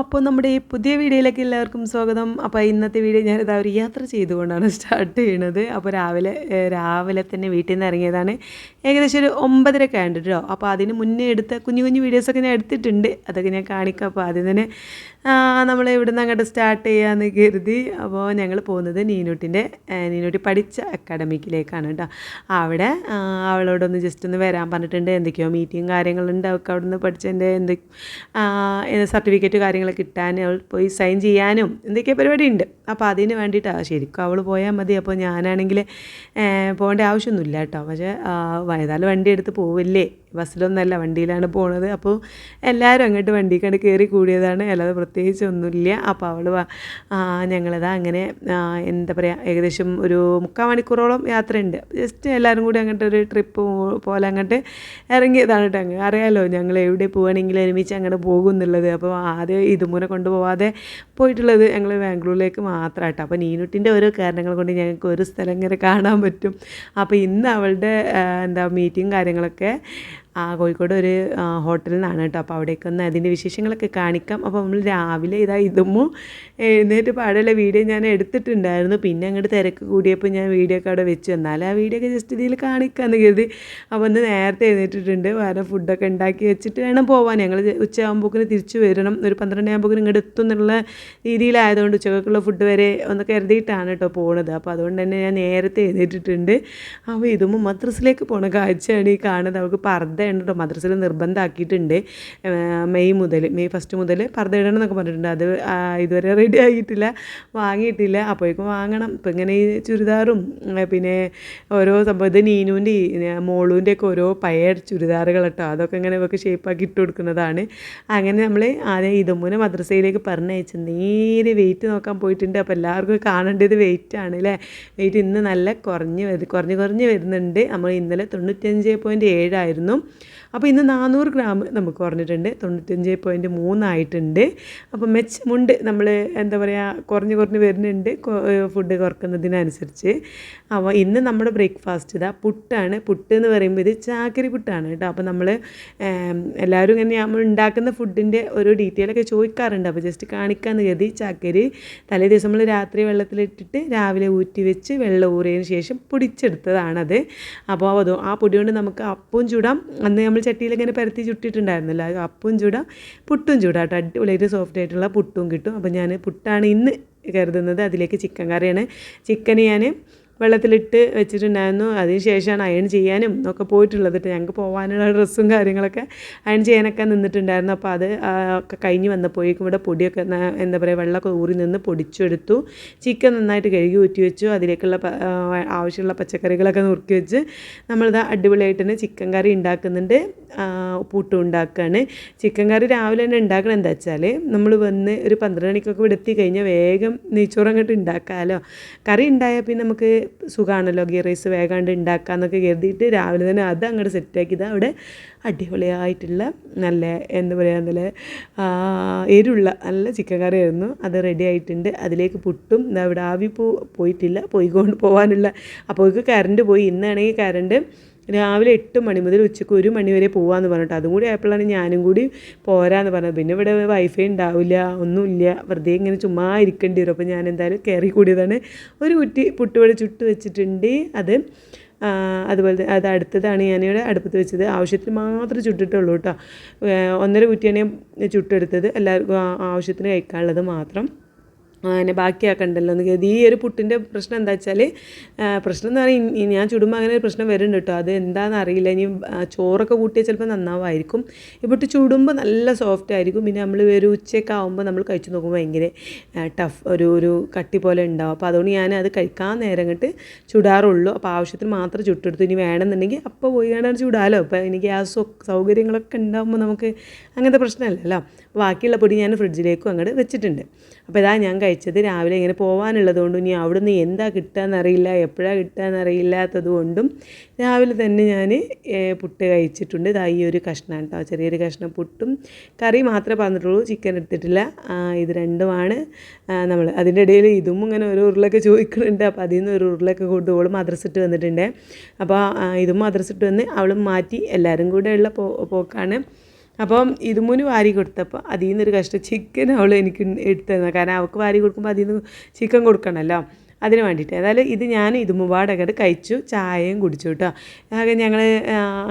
അപ്പോൾ നമ്മുടെ പുതിയ വീഡിയോയിലേക്ക് എല്ലാവർക്കും സ്വാഗതം. അപ്പോൾ ഇന്നത്തെ വീഡിയോ ഞാനിതാ ഒരു യാത്ര ചെയ്തുകൊണ്ടാണ് സ്റ്റാർട്ട് ചെയ്യണത്. അപ്പോൾ രാവിലെ രാവിലെ തന്നെ വീട്ടിൽ നിന്ന് ഇറങ്ങിയതാണ്. ഏകദേശം ഒരു ആയിട്ട് കേട്ടോ അപ്പോൾ അതിന് മുന്നേ എടുത്ത കുഞ്ഞു കുഞ്ഞു വീഡിയോസൊക്കെ ഞാൻ എടുത്തിട്ടുണ്ട്. അതൊക്കെ ഞാൻ കാണിക്കാം. അപ്പോൾ ആദ്യം തന്നെ നമ്മൾ ഇവിടുന്ന് അങ്ങോട്ട് സ്റ്റാർട്ട് ചെയ്യാമെന്ന് കരുതി. അപ്പോൾ ഞങ്ങൾ പോകുന്നത് നീനൂട്ടിന്റെ നീനൂട്ടി പഠിച്ച അക്കാഡമിക്കിലേക്കാണ് കേട്ടോ. അവിടെ അവളോടൊന്ന് ജസ്റ്റ് ഒന്ന് വരാൻ പറഞ്ഞിട്ടുണ്ട്. എന്തൊക്കെയോ മീറ്റിംഗ് കാര്യങ്ങളുണ്ട്. അവൾക്ക് അവിടെ നിന്ന് പഠിച്ചതിന്റെ എന്ത് സർട്ടിഫിക്കറ്റ് കാര്യങ്ങളൊക്കെ കിട്ടാൻ അവൾ പോയി സൈൻ ചെയ്യാനും എന്തൊക്കെയോ പരിപാടി ഉണ്ട് അപ്പോൾ അതിന് വേണ്ടിയിട്ടാണ് ശരിക്കും അവൾ പോയാൽ മതി. അപ്പോൾ ഞാനാണെങ്കിൽ പോകേണ്ട ആവശ്യമൊന്നുമില്ല കേട്ടോ. പക്ഷേ വയതാൽ വണ്ടി എടുത്ത് പോവില്ലേ? ബസ്സിലൊന്നല്ല വണ്ടിയിലാണ് പോണത്. അപ്പോൾ എല്ലാവരും അങ്ങോട്ട് വണ്ടി കണ്ട് കയറി കൂടിയതാണ്. അല്ലാതെ പ്രത്യേകിച്ച് ഒന്നുമില്ല. അപ്പോൾ അവൾ ഞങ്ങളതാ അങ്ങനെ എന്താ പറയുക ഏകദേശം ഒരു മുക്കാൽ മണിക്കൂറോളം യാത്രയുണ്ട്. ജസ്റ്റ് എല്ലാവരും കൂടി അങ്ങോട്ട് ഒരു ട്രിപ്പ് പോലെ അങ്ങോട്ട് ഇറങ്ങിയതാണ് കേട്ടോ അങ്ങ് അറിയാമല്ലോ ഞങ്ങൾ എവിടെ പോവുകയാണെങ്കിലും ഒരുമിച്ച് അങ്ങോട്ട് പോകും എന്നുള്ളത്. അപ്പോൾ ആദ്യം ഇതുമൂലം കൊണ്ടുപോവാതെ പോയിട്ടുള്ളത് ഞങ്ങൾ ബാംഗ്ലൂരിലേക്ക് മാത്രം കേട്ടോ അപ്പോൾ നീനുട്ടിന്റെ ഓരോ കാരണങ്ങൾ കൊണ്ട് ഞങ്ങൾക്ക് ഒരു സ്ഥലം ഇങ്ങനെ കാണാൻ പറ്റും. അപ്പോൾ ഇന്ന് അവളുടെ എന്താ മീറ്റിംഗ് കാര്യങ്ങളൊക്കെ കോഴിക്കോട് ഒരു ഹോട്ടലിൽ നിന്നാണ് കേട്ടോ. അപ്പോൾ അവിടേക്ക് ഒന്ന് അതിന്റെ വിശേഷങ്ങളൊക്കെ കാണിക്കാം. അപ്പോൾ നമ്മൾ രാവിലെ ഇതാ ഇതുമ്പോൾ എഴുന്നേറ്റ് പാടുള്ള വീഡിയോ ഞാൻ എടുത്തിട്ടുണ്ടായിരുന്നു. പിന്നെ അങ്ങോട്ട് തിരക്ക് കൂടിയപ്പോൾ ഞാൻ വീഡിയോ ഒക്കെ അവിടെ വെച്ചു. എന്നാലും ആ വീഡിയോ ഒക്കെ ജസ്റ്റ് ഇതിൽ കാണിക്കാമെന്ന് കരുതി. അപ്പോൾ ഒന്ന് നേരത്തെ എഴുന്നേറ്റിട്ടുണ്ട്. വേറെ ഫുഡൊക്കെ ഉണ്ടാക്കി വെച്ചിട്ട് വേണം പോവാൻ. ഞങ്ങൾ ഉച്ചയാകുമ്പോക്കിന് തിരിച്ചു വരണം. ഒരു പന്ത്രണ്ട് ആകുമ്പോക്കിന് ഇങ്ങോട്ട് എത്തും എന്നുള്ള രീതിയിലായതുകൊണ്ട് ഉച്ചക്കുള്ള ഫുഡ് വരെ ഒന്ന് കരുതിയിട്ടാണ് കേട്ടോ പോണത്. അപ്പോൾ അതുകൊണ്ട് തന്നെ ഞാൻ നേരത്തെ എഴുന്നേറ്റിട്ടുണ്ട്. അപ്പോൾ ഇതുമ്പോൾ മദ്രസിലേക്ക് പോണ കാഴ്ചയാണ് ഈ കാണുന്നത്. അവൾക്ക് പർദ്ദ ഉണ്ട് കേട്ടോ മദ്രസിൽ നിർബന്ധമാക്കിയിട്ടുണ്ട് മെയ് മുതൽ മെയ് ഫസ്റ്റ് മുതൽ പർദ്ദ ഇടണം എന്നൊക്കെ പറഞ്ഞിട്ടുണ്ട്. അത് ഇതുവരെ റെഡി ആയിട്ടില്ല വാങ്ങിയിട്ടില്ല. അപ്പോഴേക്കും വാങ്ങണം. ഇപ്പം ഇങ്ങനെ ഈ ചുരിദാറും പിന്നെ ഓരോ സംഭവം. ഇത് നീനുവിന്റെ മോളൂന്റെ ഒക്കെ ഓരോ പഴയ ചുരിദാറുകൾ കേട്ടോ. അതൊക്കെ ഇങ്ങനെ ഇവർക്ക് ഷേപ്പാക്കി ഇട്ട് കൊടുക്കുന്നതാണ്. അങ്ങനെ നമ്മൾ ആദ്യം ഇതുമൂനെ മദ്രസയിലേക്ക് പറഞ്ഞയച്ച് നേരെ വെയിറ്റ് നോക്കാൻ പോയിട്ടുണ്ട്. അപ്പോൾ എല്ലാവർക്കും കാണേണ്ടത് വെയിറ്റ് ആണ് അല്ലേ? വെയിറ്റ് ഇന്ന് നല്ല കുറഞ്ഞ് വരു കുറഞ്ഞ് കുറഞ്ഞ് വരുന്നുണ്ട്. നമ്മൾ ഇന്നലെ തൊണ്ണൂറ്റഞ്ച് പോയിന്റ് ഏഴായിരുന്നു അപ്പോൾ ഇന്ന് നാനൂറ് ഗ്രാം നമുക്ക് കുറഞ്ഞിട്ടുണ്ട്. തൊണ്ണൂറ്റഞ്ച് പോയിന്റ് മൂന്നായിട്ടുണ്ട് അപ്പോൾ മെച്ചമുണ്ട് നമ്മൾ എന്താ പറയുക കുറഞ്ഞ് കുറഞ്ഞ് വരുന്നുണ്ട്. ഫുഡ് കുറക്കുന്നതിനനുസരിച്ച്. അപ്പോൾ ഇന്ന് നമ്മുടെ ബ്രേക്ക്ഫാസ്റ്റ് ഇതാ പുട്ടാണ്. പുട്ട് എന്ന് പറയുമ്പോൾ ഇത് ചാക്കരി പുട്ടാണ് കേട്ടോ. അപ്പോൾ നമ്മൾ എല്ലാവരും ഇങ്ങനെ നമ്മൾ ഉണ്ടാക്കുന്ന ഫുഡിന്റെ ഓരോ ഡീറ്റെയിലൊക്കെ ചോദിക്കാറുണ്ട്. അപ്പോൾ ജസ്റ്റ് കാണിക്കാമെന്ന് കരുതി ചാക്കരി തലേ ദിവസം നമ്മൾ രാത്രി വെള്ളത്തിലിട്ടിട്ട് രാവിലെ ഊറ്റി വെച്ച് വെള്ളം ഊറിയതിന് ശേഷം പൊടിച്ചെടുത്തതാണത്. അപ്പോൾ അതോ ആ പൊടി കൊണ്ട് നമുക്ക് അപ്പവും ചൂടാം. അന്ന് നമ്മൾ ചട്ടിയിൽ ഇങ്ങനെ പരത്തി ചുട്ടിട്ടുണ്ടായിരുന്നല്ലോ. അപ്പും ചൂടാം പുട്ടും ചൂടാം കേട്ടോ. അടിപൊളിയായിട്ട് സോഫ്റ്റ് ആയിട്ടുള്ള പുട്ടും കിട്ടും. അപ്പോൾ ഞാൻ പുട്ടാണ് ഇന്ന് കരുതുന്നത്. അതിലേക്ക് ചിക്കൻ കറിയാണ്. ചിക്കൻ ഞാൻ വെള്ളത്തിലിട്ട് വെച്ചിട്ടുണ്ടായിരുന്നു. അതിന് ശേഷമാണ് അയൺ ചെയ്യാനും ഒക്കെ പോയിട്ടുള്ളത് ഞങ്ങൾക്ക് പോകാനുള്ള ഡ്രസ്സും കാര്യങ്ങളൊക്കെ അയൺ ചെയ്യാനൊക്കെ നിന്നിട്ടുണ്ടായിരുന്നു. അപ്പോൾ അത് ഒക്കെ കഴിഞ്ഞ് വന്നപ്പോഴേക്കും ഇവിടെ പൊടിയൊക്കെ എന്താ പറയുക വെള്ളമൊക്കെ ഊറി നിന്ന് പൊടിച്ചെടുത്തു. ചിക്കൻ നന്നായിട്ട് കഴുകി ഊറ്റി വെച്ചു. അതിലേക്കുള്ള ആവശ്യമുള്ള പച്ചക്കറികളൊക്കെ നുറുക്കി വെച്ച് നമ്മളിത് അടിപൊളിയായിട്ട് തന്നെ ചിക്കൻ കറി ഉണ്ടാക്കുന്നുണ്ട്. പുട്ടും ഉണ്ടാക്കുകയാണ്. ചിക്കൻ കറി രാവിലെ തന്നെ ഉണ്ടാക്കണം. എന്താ വെച്ചാൽ നമ്മൾ വന്ന് ഒരു പന്ത്രണ്ട് മണിക്കൊക്കെ ഇവിടെ എത്തി കഴിഞ്ഞാൽ വേഗം നെയ്ച്ചോറ് അങ്ങോട്ട് ഉണ്ടാക്കാമല്ലോ. കറി ഉണ്ടായാൽ പിന്നെ നമുക്ക് സുഖമാണല്ലോ ഗീ റൈസ് വേഗാണ്ട് ഉണ്ടാക്കാമെന്നൊക്കെ കരുതിയിട്ട് രാവിലെ തന്നെ അത് അങ്ങോട്ട് സെറ്റാക്കിയത് അവിടെ അടിപൊളിയായിട്ടുള്ള നല്ല എന്താ പറയുക നല്ല എരുള്ള നല്ല ചിക്കൻ കറി ആയിരുന്നു. അത് റെഡി ആയിട്ടുണ്ട്. അതിലേക്ക് പുട്ടും ഇതാ ഇവിടെ ആവി പോയിട്ടില്ല. പോയിക്കൊണ്ട് പോകാനുള്ള അപ്പോഴേക്ക് കറണ്ട് പോയി. ഇന്നാണെങ്കിൽ കറണ്ട് രാവിലെ എട്ട് മണി മുതൽ ഉച്ചയ്ക്ക് ഒരു മണി വരെ പോകാമെന്ന് പറഞ്ഞിട്ട് അതും കൂടി ആയപ്പോഴാണ് ഞാനും കൂടി പോരാന്ന് പറഞ്ഞത്. പിന്നെ ഇവിടെ വൈഫൈ ഉണ്ടാവില്ല ഒന്നുമില്ല. വെറുതെ ഇങ്ങനെ ചുമ്മാ ഇരിക്കേണ്ടി വരും. അപ്പോൾ ഞാൻ എന്തായാലും കയറി കൂടിയതാണ്. ഒരു കുറ്റി പുട്ടുപൊടി ചുട്ട് വെച്ചിട്ടുണ്ട്. അത് അതുപോലെ അത് അടുത്തതാണ് ഞാനിവിടെ അടുപ്പത്ത് വെച്ചത്. ആവശ്യത്തിന് മാത്രം ചുട്ടിട്ടുള്ളൂ കേട്ടോ. ഒന്നര കുറ്റിയാണ് ഞാൻ ചുട്ടെടുത്തത്. എല്ലാവർക്കും ആവശ്യത്തിന് കഴിക്കാനുള്ളത് മാത്രം. അങ്ങനെ ബാക്കിയാക്കണ്ടല്ലോ എന്ന് കരുതി. ഈ ഒരു പുട്ടിന്റെ പ്രശ്നം എന്താ വെച്ചാൽ പ്രശ്നം എന്ന് പറഞ്ഞാൽ ഞാൻ ചുടുമ്പോൾ അങ്ങനെ ഒരു പ്രശ്നം വരുന്നുണ്ട് കേട്ടോ. അത് എന്താണെന്ന് അറിയില്ല. ഇനി ചോറൊക്കെ കൂട്ടിയാൽ ചിലപ്പോൾ നന്നാവായിരിക്കും. ഈ പുട്ട് ചുടുമ്പോൾ നല്ല സോഫ്റ്റ് ആയിരിക്കും. പിന്നെ നമ്മൾ ഒരു ഉച്ചയൊക്കെ ആകുമ്പോൾ നമ്മൾ കഴിച്ചു നോക്കുമ്പോൾ ഭയങ്കര ടഫ് ഒരു ഒരു കട്ടി പോലെ ഉണ്ടാവും. അപ്പോൾ അതുകൊണ്ട് ഞാൻ അത് കഴിക്കാൻ നേരം കണ്ടിട്ട് ചുടാറുള്ളൂ. അപ്പോൾ ആവശ്യത്തിന് മാത്രം ചുട്ടെടുത്തു. ഇനി വേണമെന്നുണ്ടെങ്കിൽ അപ്പോൾ പോയി കാണാൻ ചുടാലോ. അപ്പോൾ എനിക്ക് ആ സൗകര്യങ്ങളൊക്കെ ഉണ്ടാകുമ്പോൾ നമുക്ക് അങ്ങനത്തെ പ്രശ്നമല്ലല്ലോ. ബാക്കിയുള്ള പൊടി ഞാൻ ഫ്രിഡ്ജിലേക്കും അങ്ങോട്ട് വെച്ചിട്ടുണ്ട്. അപ്പോൾ ഇതാ ഞാൻ കഴിച്ചത് രാവിലെ ഇങ്ങനെ പോകാനുള്ളത് കൊണ്ടും ഇനി അവിടെ നിന്ന് എന്താ കിട്ടുകയെന്നറിയില്ല എപ്പോഴാണ് കിട്ടുകയെന്നറിയില്ലാത്തത് കൊണ്ടും രാവിലെ തന്നെ ഞാൻ പുട്ട് കഴിച്ചിട്ടുണ്ട്. ഇതാ ഈ ഒരു കഷ്ണം കേട്ടോ ചെറിയൊരു കഷ്ണം പുട്ടും കറി മാത്രമേ പറഞ്ഞിട്ടുള്ളൂ. ചിക്കൻ എടുത്തിട്ടില്ല. ഇത് രണ്ടുമാണ്. നമ്മൾ അതിന്റെ ഇടയിൽ ഇതും ഇങ്ങനെ ഒരു ഉരുളൊക്കെ ചോദിക്കുന്നുണ്ട്. അപ്പോൾ അതിൽ നിന്ന് ഒരു ഉരുളൊക്കെ കൊണ്ടുപോകും മദ്രസിട്ട് വന്നിട്ടുണ്ട്. അപ്പോൾ ഇതും മദ്രസിട്ട് വന്ന് അവളും മാറ്റി എല്ലാവരും കൂടെ ഉള്ള പോ പോക്കാണ്. അപ്പം ഇതുമൂന്ന് വാരി കൊടുത്തപ്പോൾ അതിൽ നിന്നൊരു കഷ്ണം ചിക്കൻ അവൾ എനിക്ക് എടുത്തു തന്നെ കാരണം അവൾക്ക് വാരി കൊടുക്കുമ്പോൾ അതിൽ നിന്ന് ചിക്കൻ കൊടുക്കണമല്ലോ അതിന് വേണ്ടിയിട്ട് അതായത് ഇത് ഞാൻ ഇത് മുപാടൊക്കെ കഴിച്ചു. ചായയും കുടിച്ചു കേട്ടോ. ആകെ ഞങ്ങൾ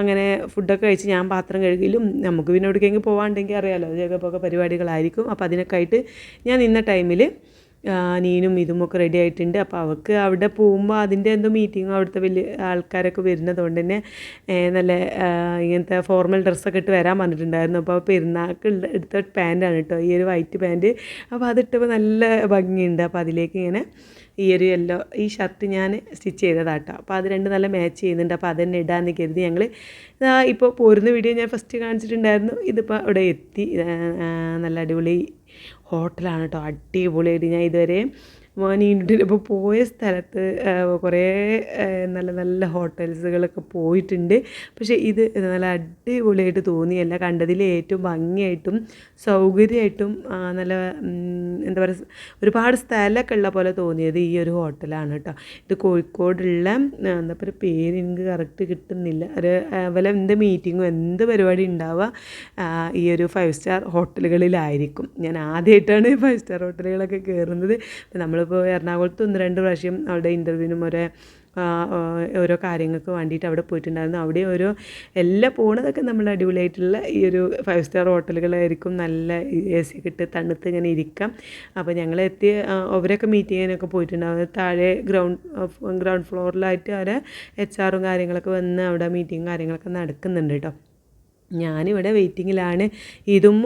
അങ്ങനെ ഫുഡൊക്കെ കഴിച്ച് ഞാൻ പാത്രം കഴുകിയിലും നമുക്ക് പിന്നെ എവിടേക്കെങ്കിലും പോകാണ്ടെങ്കിൽ അറിയാമല്ലോ ജഗപ്പൊക്കെ പരിപാടികളായിരിക്കും. അപ്പോൾ അതിനൊക്കെ ആയിട്ട് ഞാൻ നിന്ന ടൈമിൽ നീനും ഇതുമൊക്കെ റെഡി ആയിട്ടുണ്ട്. അപ്പോൾ അവൾക്ക് അവിടെ പോകുമ്പോൾ അതിന്റെ എന്തോ മീറ്റിങ്ങോ അവിടുത്തെ വലിയ ആൾക്കാരൊക്കെ വരുന്നതുകൊണ്ട് തന്നെ നല്ല ഇങ്ങനത്തെ ഫോർമൽ ഡ്രസ്സൊക്കെ ഇട്ട് വരാൻ പറഞ്ഞിട്ടുണ്ടായിരുന്നു. അപ്പോൾ പെരുന്നാൾക്ക് എടുത്ത പാന്റാണ് കേട്ടോ ഈ ഒരു വൈറ്റ് പാന്റ് അപ്പോൾ അതിട്ടപ്പോൾ നല്ല ഭംഗിയുണ്ട്. അപ്പോൾ അതിലേക്ക് ഇങ്ങനെ ഈ ഒരു യെല്ലോ ഈ ഷർട്ട് ഞാൻ സ്റ്റിച്ച് ചെയ്തതാട്ടോ അപ്പോൾ അത് രണ്ട് നല്ല മാച്ച് ചെയ്യുന്നുണ്ട്. അപ്പോൾ അതന്നെ ഇടാമെന്ന് കരുതി ഞങ്ങൾ ഇപ്പോൾ പോരുന്ന വീഡിയോ ഞാൻ ഫസ്റ്റ് കാണിച്ചിട്ടുണ്ടായിരുന്നു. ഇതിപ്പോൾ ഇവിടെ എത്തി നല്ല അടിപൊളി ഹോട്ടലാണ് കേട്ടോ അടിപൊളിയായിട്ട് ഞാൻ ഇതുവരെ ഇപ്പോൾ പോയ സ്ഥലത്ത് കുറേ നല്ല നല്ല ഹോട്ടൽസുകളൊക്കെ പോയിട്ടുണ്ട്. പക്ഷേ ഇത് നല്ല അടിപൊളിയായിട്ട് തോന്നിയല്ല. കണ്ടതിൽ ഏറ്റവും ഭംഗിയായിട്ടും സൗകര്യമായിട്ടും നല്ല എന്താ പറയുക ഒരുപാട് സ്ഥലമൊക്കെ ഉള്ള പോലെ തോന്നിയത് ഈ ഒരു ഹോട്ടലാണ് കേട്ടോ. ഇത് കോഴിക്കോടുള്ള എന്താ പറയുക പേര് എനിക്ക് കറക്റ്റ് കിട്ടുന്നില്ല. ഒരു വല്ല എന്ത് മീറ്റിങ്ങോ എന്ത് പരിപാടി ഉണ്ടാവുക ഈ ഒരു ഫൈവ് സ്റ്റാർ ഹോട്ടലുകളിലായിരിക്കും. ഞാൻ ആദ്യമായിട്ടാണ് ഫൈവ് സ്റ്റാർ ഹോട്ടലുകളൊക്കെ കയറുന്നത് നമ്മൾ ഇപ്പോൾ എറണാകുളത്ത് ഒന്ന് രണ്ട് പ്രാവശ്യം അവിടെ ഇന്റർവ്യൂവിനും ഒരേ ഓരോ കാര്യങ്ങൾക്ക് വേണ്ടിയിട്ട് അവിടെ പോയിട്ടുണ്ടായിരുന്നു. അവിടെ ഓരോ എല്ലാം പോണതൊക്കെ നമ്മൾ അടിപൊളിയായിട്ടുള്ള ഈ ഒരു ഫൈവ് സ്റ്റാർ ഹോട്ടലുകളായിരിക്കും. നല്ല എ സി കിട്ട് തണുത്ത് ഇങ്ങനെ ഇരിക്കാം. അപ്പോൾ ഞങ്ങൾ എത്തി അവരൊക്കെ മീറ്റ് ചെയ്യാനൊക്കെ പോയിട്ടുണ്ടാവും താഴെ ഗ്രൗണ്ട് ഗ്രൗണ്ട് ഫ്ലോറിലായിട്ട് അവരെ എച്ച് ആറും കാര്യങ്ങളൊക്കെ വന്ന് അവിടെ മീറ്റിങ്ങും കാര്യങ്ങളൊക്കെ നടക്കുന്നുണ്ട് കേട്ടോ ഞാനിവിടെ വെയിറ്റിങ്ങിലാണ്. ഇതും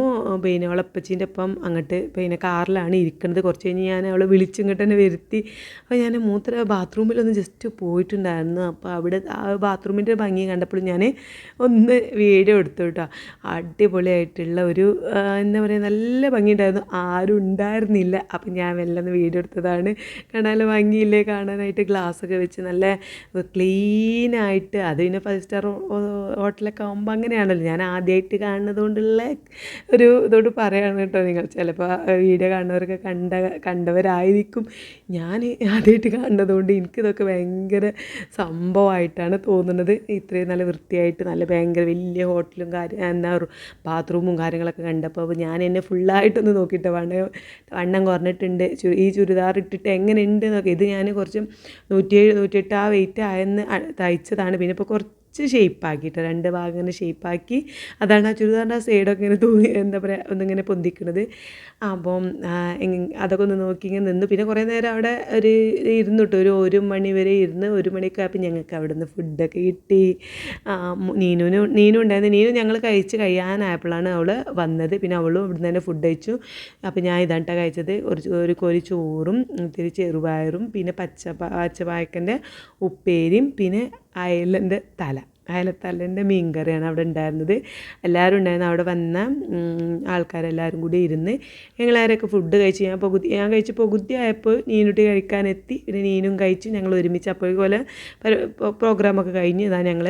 പിന്നെ അവളപ്പച്ചീന്റെ ഒപ്പം അങ്ങോട്ട് പിന്നെ കാറിലാണ് ഇരിക്കുന്നത്. കുറച്ച് കഴിഞ്ഞ് ഞാൻ അവളെ വിളിച്ചിങ്ങോട്ട് തന്നെ വരുത്തി. അപ്പോൾ ഞാൻ മൂത്ര ബാത്റൂമിലൊന്ന് ജസ്റ്റ് പോയിട്ടുണ്ടായിരുന്നു. അപ്പോൾ അവിടെ ആ ബാത്റൂമിന്റെ ഭംഗി കണ്ടപ്പോൾ ഞാൻ ഒന്ന് വീഡിയോ എടുത്തു കേട്ടോ. അടിപൊളിയായിട്ടുള്ള ഒരു എന്താ പറയുക നല്ല ഭംഗിയുണ്ടായിരുന്നു. ആരും ഉണ്ടായിരുന്നില്ല. അപ്പം ഞാൻ വെല്ലൊന്ന് വീഡിയോ എടുത്തതാണ്. കാണാൻ ഭംഗിയില്ലേ? കാണാനായിട്ട് ഗ്ലാസ്സൊക്കെ വെച്ച് നല്ല ക്ലീനായിട്ട് അത് പിന്നെ ഫൈവ് സ്റ്റാർ ഹോട്ടലൊക്കെ ആകുമ്പോൾ അങ്ങനെയാണല്ലോ. ഞാൻ ആദ്യമായിട്ട് കാണുന്നത് കൊണ്ടുള്ള ഒരു ഇതോട് പറയാണ് കേട്ടോ നിങ്ങൾ. ചിലപ്പോൾ വീഡിയോ കാണുന്നവരൊക്കെ കണ്ട കണ്ടവരായിരിക്കും. ഞാൻ ആദ്യമായിട്ട് കാണുന്നത് കൊണ്ട് എനിക്കിതൊക്കെ ഭയങ്കര സംഭവമായിട്ടാണ് തോന്നുന്നത്. ഇത്രയും നല്ല വൃത്തിയായിട്ട് നല്ല ഭയങ്കര വലിയ ഹോട്ടലും കാര്യം എന്താ ബാത്റൂമും കാര്യങ്ങളൊക്കെ കണ്ടപ്പോൾ ഞാൻ എന്നെ ഫുള്ളായിട്ടൊന്ന് നോക്കിയിട്ട് വണ്ണ വണ്ണം കുറഞ്ഞിട്ടുണ്ട്. ഈ ചുരിദാർ ഇട്ടിട്ട് എങ്ങനെ ഉണ്ട് എന്നൊക്കെ. ഇത് ഞാൻ കുറച്ച് നൂറ്റിയേഴ് നൂറ്റിയെട്ട് ആ വെയിറ്റ് ആയെന്ന് തയ്ച്ചതാണ്. പിന്നെ ഇപ്പോൾ കുറച്ച് കുറച്ച് ഷേപ്പാക്കിയിട്ട് രണ്ട് ഭാഗം ഇങ്ങനെ ഷേപ്പാക്കി അതാണ് ആ ചുരിദാറിന്റെ ആ സൈഡൊക്കെ ഇങ്ങനെ തൂങ്ങി എന്താ പറയുക ഒന്നിങ്ങനെ പൊന്തിക്കുന്നത് അപ്പം അതൊക്കെ ഒന്ന് നോക്കി ഇങ്ങനെ നിന്ന്. പിന്നെ കുറേ നേരം അവിടെ ഒരു ഇരുന്നു കേട്ടോ ഒരു ഒരു മണി വരെ ഇരുന്ന് ഒരു മണിയൊക്കെ ആയപ്പോൾ ഞങ്ങൾക്ക് അവിടെ നിന്ന് ഫുഡൊക്കെ കിട്ടി. നീനുവിന് നീനു ഉണ്ടായിരുന്നു. നീനു ഞങ്ങൾ കഴിച്ച് കഴിയാനായപ്പോഴാണ് അവൾ വന്നത്. പിന്നെ അവളും ഇവിടുന്ന് തന്നെ ഫുഡ് കഴിച്ചു. അപ്പോൾ ഞാൻ ഇതാണ്ട കഴിച്ചത്. ഒരു ഒരു കോരി ചോറും ഇത്തിരി ചെറുപയറും പിന്നെ പച്ച പച്ചപ്പായക്കന്റെ ഉപ്പേരിയും പിന്നെ അയലന്റെ തല. അയലത്തലന്റെ മീൻ കറിയാണ് അവിടെ ഉണ്ടായിരുന്നത്. എല്ലാവരും ഉണ്ടായിരുന്നു. അവിടെ വന്ന ആൾക്കാരെല്ലാവരും കൂടി ഇരുന്ന് ഞങ്ങളാരൊക്കെ ഫുഡ് കഴിച്ച് ഞാൻ പകുതി ഞാൻ കഴിച്ച് പകുതി ആയപ്പോൾ നീനുട്ടി കഴിക്കാനെത്തി. പിന്നെ നീനും കഴിച്ച് ഞങ്ങൾ ഒരുമിച്ച് അപ്പോൾ പോലെ പ്രോഗ്രാമൊക്കെ കഴിഞ്ഞ് ഇതാ ഞങ്ങൾ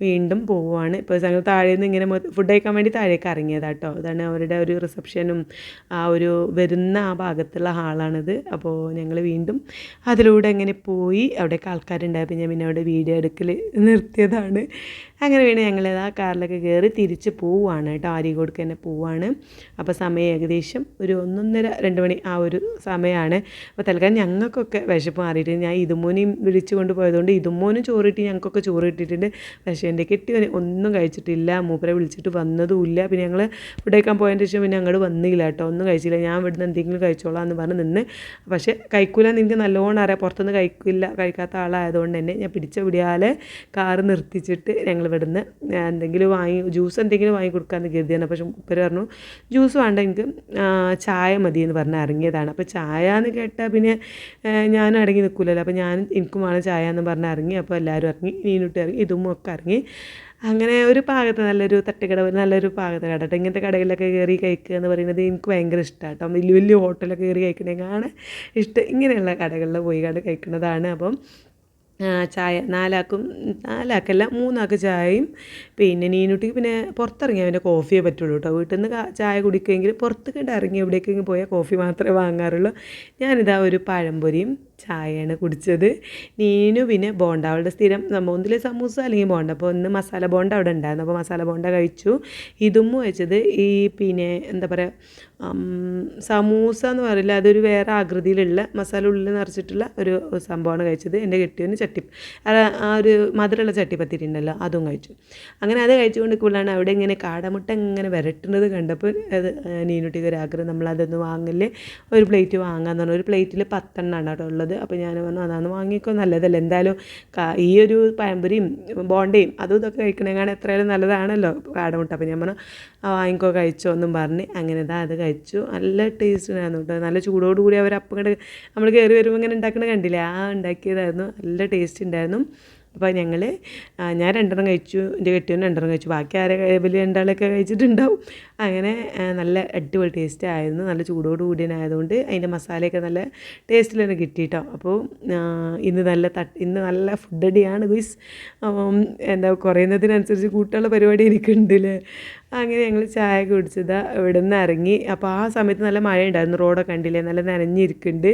വീണ്ടും പോവുകയാണ് ഇപ്പോൾ ഞങ്ങൾ താഴെ നിന്ന് ഇങ്ങനെ ഫുഡ് കഴിക്കാൻ വേണ്ടി താഴേക്ക് ഇറങ്ങിയതാട്ടോ. അതാണ് അവരുടെ ഒരു റിസപ്ഷനും ആ ഒരു വരുന്ന ആ ഭാഗത്തുള്ള ഹാളാണിത്. അപ്പോൾ ഞങ്ങൾ വീണ്ടും അതിലൂടെ അങ്ങനെ പോയി അവിടെയൊക്കെ ആൾക്കാരുണ്ടായപ്പോൾ ഞാൻ പിന്നെ അവിടെ വീഡിയോ എടുക്കൽ നിർത്തിയതാണ്. അങ്ങനെ വേണേൽ ഞങ്ങൾ ആ കാറിലൊക്കെ കയറി തിരിച്ച് പോവുകയാണ് കേട്ടോ. കൊടുക്ക തന്നെ പോവുകയാണ് അപ്പോൾ സമയം ഏകദേശം ഒരു ഒന്നൊന്നര രണ്ട് മണി ആ ഒരു സമയമാണ് അപ്പോൾ തൽക്കാലം ഞങ്ങൾക്കൊക്കെ വിശപ്പ് മാറിയിട്ട് ഞാൻ ഇതുമോനെയും വിളിച്ചു കൊണ്ട് പോയതുകൊണ്ട് ഇതുമോനും ചോറിട്ട് ഞങ്ങൾക്കൊക്കെ ചോറ് ഇട്ടിട്ടുണ്ട് പക്ഷേ എന്റെ കെട്ടിയവന് ഒന്നും കഴിച്ചിട്ടില്ല. മൂപ്പരെ വിളിച്ചിട്ട് വന്നതുമില്ല. പിന്നെ ഞങ്ങൾ ഫുഡ് പോയതിന് ശേഷം പിന്നെ അങ്ങോട്ട് വന്നില്ല കേട്ടോ. ഒന്നും കഴിച്ചില്ല. ഞാൻ ഇവിടുന്ന് എന്തെങ്കിലും കഴിച്ചോളാം എന്ന് പറഞ്ഞ് നിന്ന്. പക്ഷേ കഴിക്കൂല എനിക്ക് നല്ലോണം അറിയാം. പുറത്തുനിന്ന് കഴിക്കില്ല കഴിക്കാത്ത ആളായതുകൊണ്ട് തന്നെ ഞാൻ പിടിച്ച പിടിയാലെ കാറ് നിർത്തിച്ചിട്ട് ഞങ്ങൾ ഇവിടുന്ന് എന്തെങ്കിലും വാങ്ങി ജ്യൂസ് എന്തെങ്കിലും വാങ്ങി കൊടുക്കാമെന്ന് കരുതിയാണ്. പക്ഷെ ഉപ്പര് പറഞ്ഞു ജ്യൂസ് വേണ്ട എനിക്ക് ചായ മതി എന്ന് പറഞ്ഞ് ഇറങ്ങിയതാണ് അപ്പോൾ ചായ എന്ന് കേട്ടാൽ പിന്നെ ഞാനും അടങ്ങി നിൽക്കില്ലല്ലോ അപ്പോൾ ഞാൻ എനിക്കും വേണം ചായ എന്ന് പറഞ്ഞ് ഇറങ്ങി അപ്പോൾ എല്ലാവരും ഇറങ്ങി നീനുട്ടി ഇറങ്ങി ഇതും ഒക്കെ ഇറങ്ങി അങ്ങനെ ഒരു പാകത്ത് നല്ലൊരു തട്ടുകട നല്ലൊരു പാകത്ത് കട ഇങ്ങനത്തെ കടയിലൊക്കെ കയറി കഴിക്കുക എന്ന് പറയുന്നത് എനിക്ക് ഭയങ്കര ഇഷ്ടമാണ് കേട്ടോ വലിയ വലിയ ഹോട്ടലൊക്കെ കയറി കഴിക്കണേക്കാണ് ഇഷ്ടം. ഇങ്ങനെയുള്ള കടകളിൽ പോയി കണ്ട് കഴിക്കുന്നതാണ്. അപ്പം ചായ നാലാക്കും നാലാക്കല്ല മൂന്നാക്ക് ചായയും പിന്നെ നീനുട്ടിക്ക് പിന്നെ പുറത്തിറങ്ങിയാൽ അവന്റെ കോഫിയേ പറ്റുള്ളൂ കേട്ടോ വീട്ടിൽ നിന്ന് ചായ കുടിക്കുമെങ്കിൽ പുറത്ത് കണ്ട് ഇറങ്ങി എവിടേക്കെങ്കിലും പോയാൽ കോഫി മാത്രമേ വാങ്ങാറുള്ളൂ. ഞാനിതാ ഒരു പഴംപൊരിയും ചായയാണ് കുടിച്ചത്. നീനു പിന്നെ ബോണ്ട അവളുടെ സ്ഥിരം ഒന്നിൽ സമൂസ അല്ലെങ്കിൽ ബോണ്ട. അപ്പോൾ ഒന്ന് മസാല ബോണ്ട അവിടെ ഉണ്ടായിരുന്നു. അപ്പോൾ മസാല ബോണ്ട കഴിച്ചു. ഇതും വെച്ചത് ഈ പിന്നെ എന്താ പറയുക സമൂസ എന്ന് പറയില്ല. അതൊരു വേറെ ആകൃതിയിലുള്ള മസാല ഉള്ളിൽ നിറച്ചിട്ടുള്ള ഒരു സംഭവമാണ് കഴിച്ചത്. എന്റെ കെട്ടിയവന് ചട്ടി ആ ഒരു മധുരമുള്ള ചട്ടിപ്പത്തിരി ഉണ്ടല്ലോ അതും കഴിച്ചു. അങ്ങനെ അത് കഴിച്ചുകൊണ്ട് കൂടുതലാണ് അവിടെ ഇങ്ങനെ കാടമുട്ട ഇങ്ങനെ വരട്ടുന്നത് കണ്ടപ്പോൾ അത് നീനുട്ടിക്ക് ഒരു ആഗ്രഹം നമ്മളതൊന്ന് വാങ്ങൽ ഒരു പ്ലേറ്റ് വാങ്ങാന്ന് പറഞ്ഞു. ഒരു പ്ലേറ്റിൽ പത്തെണ്ണമാണ് അവിടെ ഉള്ളത്. അപ്പോൾ ഞാൻ വന്നു അതാണ് വാങ്ങിക്കോ നല്ലതല്ല. എന്തായാലും ഈ ഒരു പഴംപൊരിയും ബോണ്ടയും അതും ഇതൊക്കെ കഴിക്കണേക്കാണ് എത്രയായാലും നല്ലതാണല്ലോ കാടമുട്ട അപ്പോൾ ഞാൻ പറഞ്ഞു വാങ്ങിക്കോ കഴിച്ചോ എന്നും പറഞ്ഞ് അങ്ങനെ ഇതാ അത് കഴിച്ചു. നല്ല ടേസ്റ്റിനായിരുന്നു കേട്ടോ. നല്ല ചൂടോടുകൂടി അവർ അപ്പം നമ്മൾ കയറി വരുമ്പോൾ ഇങ്ങനെ ഉണ്ടാക്കണ കണ്ടില്ലേ? ആ ഉണ്ടാക്കിയതായിരുന്നു. നല്ല ടേസ്റ്റ് ഉണ്ടായിരുന്നു. അപ്പോൾ ഞങ്ങൾ ഞാൻ രണ്ടെണ്ണം കഴിച്ചു എന്റെ കെട്ടിയവൻ രണ്ടെണ്ണം കഴിച്ചു. ബാക്കി ആരെ വലിയ രണ്ടാളൊക്കെ കഴിച്ചിട്ടുണ്ടാവും. അങ്ങനെ നല്ല അടിപൊളി ടേസ്റ്റ് ആയിരുന്നു. നല്ല ചൂടോട് കൂടിയനായതുകൊണ്ട് അതിന്റെ മസാലയൊക്കെ നല്ല ടേസ്റ്റിൽ തന്നെ കിട്ടിയിട്ടോ അപ്പോൾ ഇന്ന് നല്ല തട്ട് ഇന്ന് നല്ല ഫുഡ് അടിയാണ് ഗുയ്സ്. എന്താ കുറയുന്നതിനനുസരിച്ച് കൂട്ടുള്ള പരിപാടി എനിക്കുണ്ടല്ലേ അങ്ങനെ ഞങ്ങൾ ചായ കുടിച്ചതാ ഇവിടെ നിന്ന് ഇറങ്ങി. അപ്പോൾ ആ സമയത്ത് നല്ല മഴ ഉണ്ടായിരുന്നു റോഡൊക്കെ കണ്ടില്ലേ? നല്ല നനഞ്ഞിരിക്കുന്നുണ്ട്.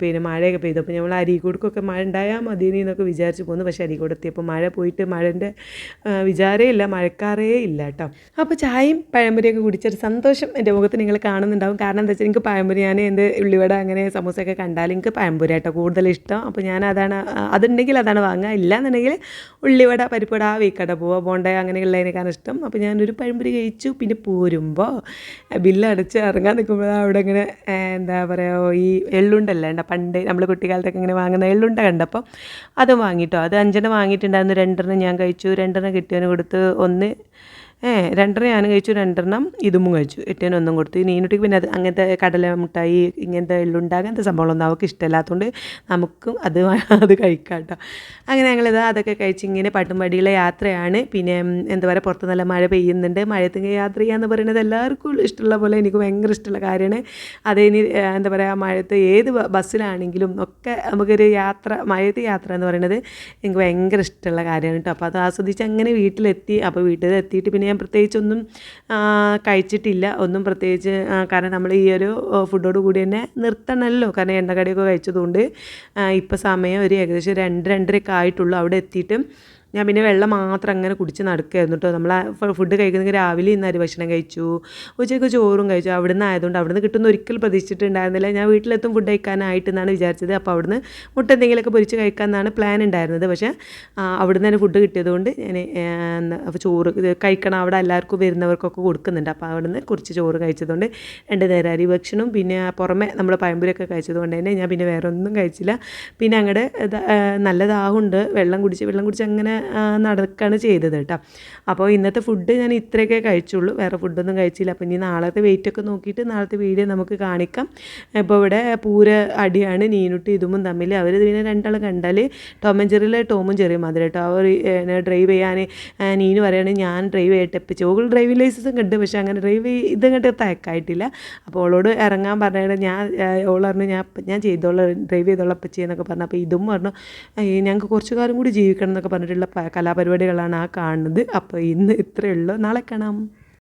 പിന്നെ മഴയൊക്കെ പെയ്തു. അപ്പോൾ ഞങ്ങൾ അരീക്കോടുക്കൊക്കെ മഴ ഉണ്ടായാൽ മതി എന്നൊക്കെ വിചാരിച്ച് പോന്നു. പക്ഷേ അരീക്കോട് എത്തിയപ്പോൾ മഴ പോയിട്ട് മഴന്റെ വിചാരേ ഇല്ല. മഴക്കാറേ ഇല്ല കേട്ടോ. അപ്പോൾ ചായയും പഴംപൊരിയൊക്കെ കുടിച്ചൊരു സന്തോഷം എന്റെ മുഖത്ത് നിങ്ങൾ കാണുന്നുണ്ടാവും. കാരണം എന്താ വെച്ചാൽ എനിക്ക് പഴംപൊരി ഞാൻ എന്റെ ഉള്ളിവട അങ്ങനെ സമൂസയൊക്കെ കണ്ടാൽ എനിക്ക് പഴംപൊരി കേട്ടോ കൂടുതൽ ഇഷ്ടം. അപ്പോൾ ഞാൻ അതാണ് അതുണ്ടെങ്കിൽ അതാണ് വാങ്ങുക. ഇല്ല എന്നുണ്ടെങ്കിൽ ഉള്ളിവട പരിപ്പട വീക്കട പോവുക. ബോണ്ട അങ്ങനെയുള്ളതിനേക്കാണ് ഇഷ്ടം. അപ്പോൾ ഞാനൊരു പഴംപൊരി കഴിച്ചു. പിന്നെ പോരുമ്പോൾ ബില്ലടച്ച് ഇറങ്ങാൻ നിൽക്കുമ്പോൾ അവിടെ ഇങ്ങനെ എന്താ പറയുക ഈ എള്ളുണ്ടല്ലോ ഉണ്ട പണ്ട് നമ്മൾ കുട്ടിക്കാലത്തൊക്കെ ഇങ്ങനെ വാങ്ങുന്ന എള്ളുണ്ട കണ്ടപ്പോൾ അത് വാങ്ങിയിട്ടോ അത് അഞ്ചെണ്ണം വാങ്ങിയിട്ടുണ്ടായിരുന്നു. രണ്ടെണ്ണം ഞാൻ കഴിച്ചു. രണ്ടെണ്ണം കിട്ടിയവന് കൊടുത്ത് ഒന്ന് ഏ രണ്ടെണ്ണം ഞാൻ കഴിച്ചു രണ്ടെണ്ണം ഇതും കഴിച്ചു. എട്ടിന് ഒന്നും കൊടുത്തു. നീനുട്ടിക്ക് പിന്നെ അത് അങ്ങനത്തെ കടല മുട്ടായി ഇങ്ങനത്തെ എള്ളുണ്ട അങ്ങനത്തെ സംഭവങ്ങളൊന്നും അവൾക്ക് ഇഷ്ടമല്ലാത്തതുകൊണ്ട് നമുക്കും അത് അത് കഴിക്കാം കേട്ടോ. അങ്ങനെ ഞങ്ങളിത് അതൊക്കെ കഴിച്ച് ഇങ്ങനെ പട്ടുംപടിയിലെ യാത്രയാണ്. പിന്നെ എന്താ പറയുക പുറത്ത് നല്ല മഴ പെയ്യുന്നുണ്ട്. മഴയത്ത് യാത്ര ചെയ്യാന്ന് പറയുന്നത് എല്ലാവർക്കും ഇഷ്ടമുള്ള പോലെ എനിക്ക് ഭയങ്കര ഇഷ്ടമുള്ള കാര്യമാണ്. അതേ ഇനി എന്താ പറയുക മഴയത്ത് ഏത് ബസ്സിലാണെങ്കിലും ഒക്കെ നമുക്കൊരു യാത്ര മഴയത്ത് യാത്ര എന്ന് പറയുന്നത് എനിക്ക് ഭയങ്കര ഇഷ്ടമുള്ള കാര്യമാണ് കേട്ടോ. അപ്പോൾ അത് ആസ്വദിച്ച് അങ്ങനെ വീട്ടിലെത്തി അപ്പോൾ വീട്ടിൽ എത്തിയിട്ട് പിന്നെ ഞാൻ പ്രത്യേകിച്ചൊന്നും കഴിച്ചിട്ടില്ല. ഒന്നും പ്രത്യേകിച്ച് കാരണം നമ്മൾ ഈ ഒരു ഫുഡോട് കൂടി തന്നെ നിർത്തണമല്ലോ കാരണം എണ്ണക്കടിയൊക്കെ കഴിച്ചതുകൊണ്ട് ഇപ്പോൾ സമയം ഒരു ഏകദേശം രണ്ട് രണ്ടരയൊക്കെ ആയിട്ടുള്ളൂ അവിടെ എത്തിയിട്ട്. ഞാൻ പിന്നെ വെള്ളം മാത്രം അങ്ങനെ കുടിച്ച് നടക്കുകയായിരുന്നു കേട്ടോ. നമ്മൾ ഫുഡ് കഴിക്കുന്നെങ്കിൽ രാവിലെ ഇന്ന് അരി ഭക്ഷണം കഴിച്ചു ഉച്ചയ്ക്ക് ചോറും കഴിച്ചു. അവിടുന്ന് ആയതുകൊണ്ട് അവിടുന്ന് കിട്ടുന്ന ഒരിക്കലും പ്രതീക്ഷിച്ചിട്ടുണ്ടായിരുന്നില്ല. ഞാൻ വീട്ടിലെത്തും ഫുഡ് കഴിക്കാനായിട്ട് എന്നാണ് വിചാരിച്ചത്. അപ്പോൾ അവിടുന്ന് മുട്ട എന്തെങ്കിലുമൊക്കെ പൊരിച്ച് കഴിക്കാമെന്നാണ് പ്ലാൻ ഉണ്ടായിരുന്നത്. പക്ഷേ അവിടുന്ന് തന്നെ ഫുഡ് കിട്ടിയതുകൊണ്ട് ഞാൻ അപ്പോൾ ചോറ് കഴിക്കണം. അവിടെ എല്ലാവർക്കും വരുന്നവർക്കൊക്കെ കൊടുക്കുന്നുണ്ട്. അപ്പോൾ അവിടുന്ന് കുറച്ച് ചോറ് കഴിച്ചതുകൊണ്ട് രണ്ട് നേരം അരി ഭക്ഷണം പിന്നെ പുറമെ നമ്മൾ പഴംപൊരിയൊക്കെ കഴിച്ചതുകൊണ്ട് തന്നെ ഞാൻ പിന്നെ വേറെ ഒന്നും കഴിച്ചില്ല. പിന്നെ അങ്ങോട്ട് നല്ല ദാഹമുണ്ട് വെള്ളം കുടിച്ച് വെള്ളം കുടിച്ച് അങ്ങനെ നടക്കുകയാണ് ചെയ്തത് കേട്ടോ. അപ്പോൾ ഇന്നത്തെ ഫുഡ് ഞാൻ ഇത്രയൊക്കെ കഴിച്ചുള്ളൂ. വേറെ ഫുഡൊന്നും കഴിച്ചില്ല. അപ്പോൾ ഇനി നാളത്തെ വെയിറ്റൊക്കെ നോക്കിയിട്ട് നാളത്തെ വീഡിയോ നമുക്ക് കാണിക്കാം. ഇപ്പോൾ ഇവിടെ പൂര അടിയാണ്. നീനുട്ടി ഇതുമും തമ്മിൽ അവർ പിന്നെ രണ്ടാളും കണ്ടാൽ ടോമൻ ചെറിയിലെ ടോമും ചെറിയ മാതിരി കേട്ടോ. അവർ ഡ്രൈവ് ചെയ്യാൻ നീനു പറയുകയാണെങ്കിൽ ഞാൻ ഡ്രൈവ് ചെയ്യട്ടെ. ഇപ്പോൾ ചോകൾ ഡ്രൈവിംഗ് ലൈസൻസും കണ്ട് പക്ഷേ അങ്ങനെ ഡ്രൈവ് ഇതങ്ങോട്ട് തയക്കായിട്ടില്ല. അപ്പോൾ അവളോട് ഇറങ്ങാൻ പറഞ്ഞത് ഞാൻ ഓൾ പറഞ്ഞു ഞാൻ ഞാൻ ചെയ്തോളാം ഡ്രൈവ് ചെയ്തോളാം അപ്പച്ചി എന്നൊക്കെ പറഞ്ഞു. അപ്പോൾ ഇതും പറഞ്ഞു ഞങ്ങൾക്ക് കുറച്ച് കാലം കൂടി ജീവിക്കണം എന്നൊക്കെ പറഞ്ഞിട്ടുള്ള കലാപരിപാടികളാണ് ആ കാണുന്നത്. അപ്പോൾ ഇന്ന് ഇത്രയേ ഉള്ളൂ. നാളെ കാണാം.